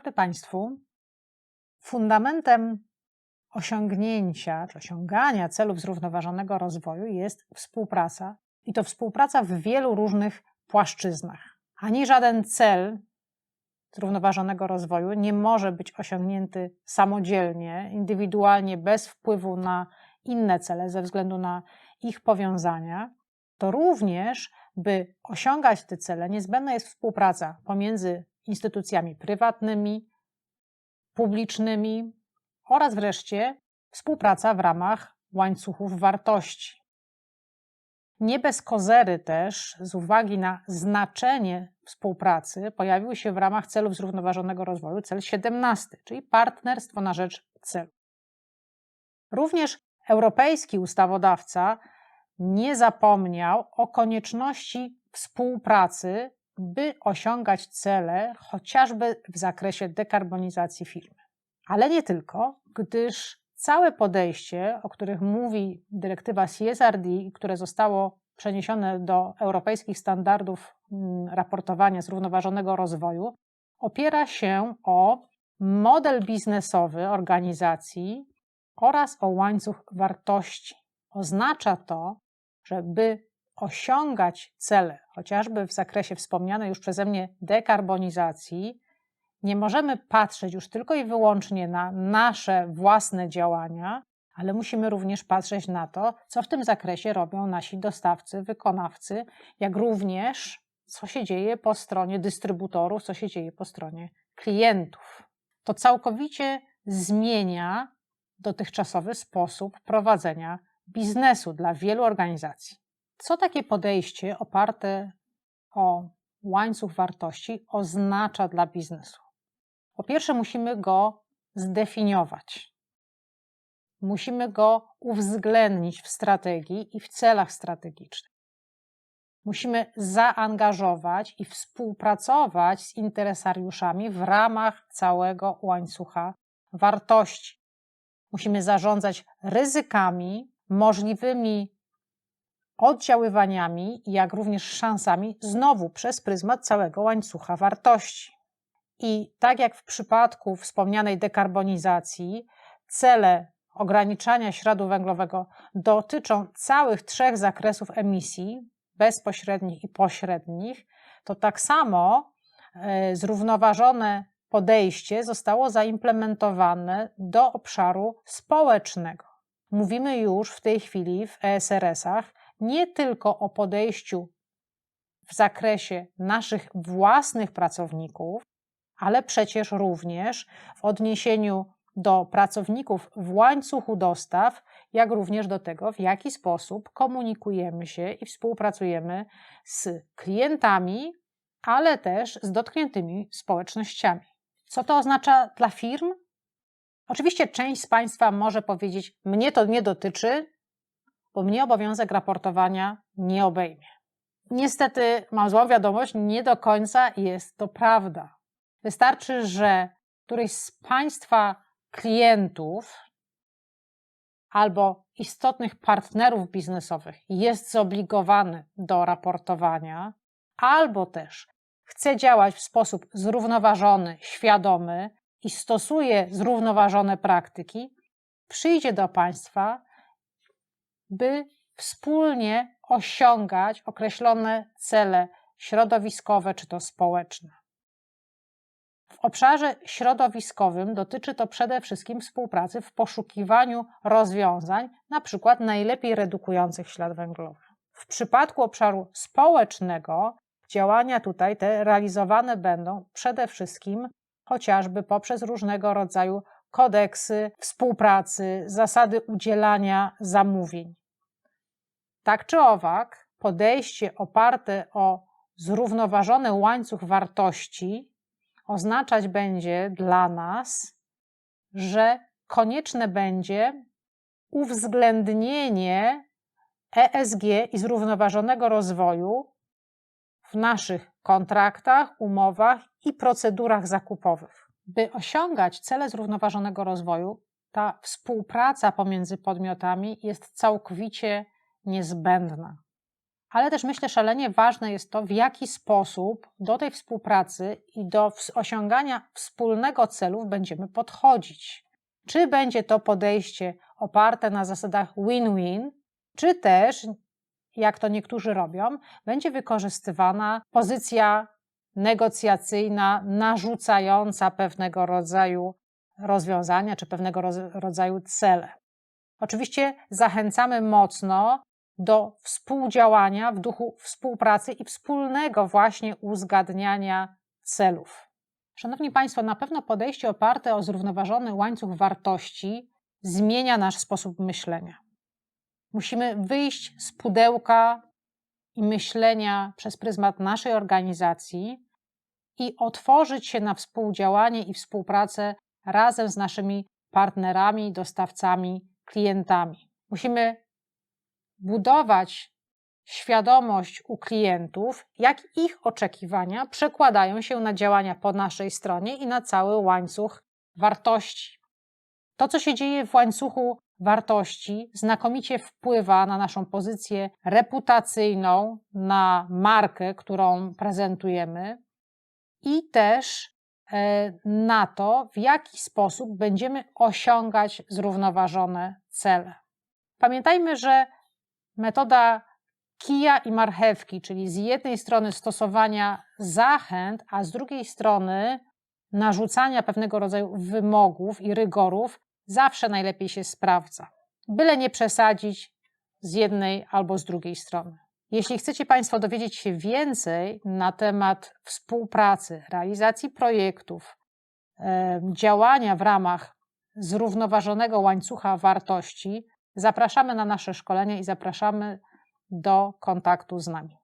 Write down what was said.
Szanowni Państwo, fundamentem osiągnięcia czy osiągania celów zrównoważonego rozwoju jest współpraca i to współpraca w wielu różnych płaszczyznach. Ani żaden cel zrównoważonego rozwoju nie może być osiągnięty samodzielnie, indywidualnie, bez wpływu na inne cele ze względu na ich powiązania. To również, by osiągać te cele, niezbędna jest współpraca pomiędzy instytucjami prywatnymi, publicznymi oraz wreszcie współpraca w ramach łańcuchów wartości. Nie bez kozery też, z uwagi na znaczenie współpracy, pojawił się w ramach celów zrównoważonego rozwoju cel 17, czyli partnerstwo na rzecz celu. Również europejski ustawodawca nie zapomniał o konieczności współpracy, by osiągać cele, chociażby w zakresie dekarbonizacji firmy. Ale nie tylko, gdyż całe podejście, o których mówi dyrektywa CSRD, które zostało przeniesione do europejskich standardów mm, raportowania zrównoważonego rozwoju, opiera się o model biznesowy organizacji oraz o łańcuch wartości. Oznacza to, że by osiągać cele, chociażby w zakresie wspomnianej już przeze mnie dekarbonizacji, nie możemy patrzeć już tylko i wyłącznie na nasze własne działania, ale musimy również patrzeć na to, co w tym zakresie robią nasi dostawcy, wykonawcy, jak również co się dzieje po stronie dystrybutorów, co się dzieje po stronie klientów. To całkowicie zmienia dotychczasowy sposób prowadzenia biznesu dla wielu organizacji. Co takie podejście oparte o łańcuch wartości oznacza dla biznesu? Po pierwsze, musimy go zdefiniować. Musimy go uwzględnić w strategii i w celach strategicznych. Musimy zaangażować i współpracować z interesariuszami w ramach całego łańcucha wartości. Musimy zarządzać ryzykami, możliwymi oddziaływaniami, jak również szansami, znowu przez pryzmat całego łańcucha wartości. I tak jak w przypadku wspomnianej dekarbonizacji, cele ograniczania śladu węglowego dotyczą całych trzech zakresów emisji bezpośrednich i pośrednich, to tak samo e, zrównoważone podejście zostało zaimplementowane do obszaru społecznego. Mówimy już w tej chwili w ESRS-ach nie tylko o podejściu w zakresie naszych własnych pracowników, ale przecież również w odniesieniu do pracowników w łańcuchu dostaw, jak również do tego, w jaki sposób komunikujemy się i współpracujemy z klientami, ale też z dotkniętymi społecznościami. Co to oznacza dla firm? Oczywiście część z Państwa może powiedzieć: Mnie to nie dotyczy, bo mnie obowiązek raportowania nie obejmie. Niestety, mam złą wiadomość, nie do końca jest to prawda. Wystarczy, że któryś z Państwa klientów albo istotnych partnerów biznesowych jest zobligowany do raportowania, albo też chce działać w sposób zrównoważony, świadomy i stosuje zrównoważone praktyki, przyjdzie do Państwa, by wspólnie osiągać określone cele środowiskowe czy to społeczne. W obszarze środowiskowym dotyczy to przede wszystkim współpracy w poszukiwaniu rozwiązań, na przykład najlepiej redukujących ślad węglowy. W przypadku obszaru społecznego działania tutaj te realizowane będą przede wszystkim chociażby poprzez różnego rodzaju kodeksy współpracy, zasady udzielania zamówień. Tak czy owak, podejście oparte o zrównoważony łańcuch wartości oznaczać będzie dla nas, że konieczne będzie uwzględnienie ESG i zrównoważonego rozwoju w naszych kontraktach, umowach i procedurach zakupowych. By osiągać cele zrównoważonego rozwoju, ta współpraca pomiędzy podmiotami jest całkowicie niezbędna. ale też myślę, szalenie ważne jest to, w jaki sposób do tej współpracy i do osiągania wspólnego celu będziemy podchodzić. Czy będzie to podejście oparte na zasadach win-win, czy też, jak to niektórzy robią, będzie wykorzystywana pozycja negocjacyjna, narzucająca pewnego rodzaju rozwiązania czy pewnego rodzaju cele. Oczywiście zachęcamy mocno do współdziałania w duchu współpracy i wspólnego właśnie uzgadniania celów. Szanowni Państwo, na pewno podejście oparte o zrównoważony łańcuch wartości zmienia nasz sposób myślenia. Musimy wyjść z pudełka i myślenia przez pryzmat naszej organizacji i otworzyć się na współdziałanie i współpracę razem z naszymi partnerami, dostawcami, klientami. Musimy budować świadomość u klientów, jak ich oczekiwania przekładają się na działania po naszej stronie i na cały łańcuch wartości. To, co się dzieje w łańcuchu wartości, znakomicie wpływa na naszą pozycję reputacyjną, na markę, którą prezentujemy i też e, na to, w jaki sposób będziemy osiągać zrównoważone cele. Pamiętajmy, że metoda kija i marchewki, czyli z jednej strony stosowania zachęt, a z drugiej strony narzucania pewnego rodzaju wymogów i rygorów, zawsze najlepiej się sprawdza. Byle nie przesadzić z jednej albo z drugiej strony. Jeśli chcecie Państwo dowiedzieć się więcej na temat współpracy, realizacji projektów, działania w ramach zrównoważonego łańcucha wartości, zapraszamy na nasze szkolenia i zapraszamy do kontaktu z nami.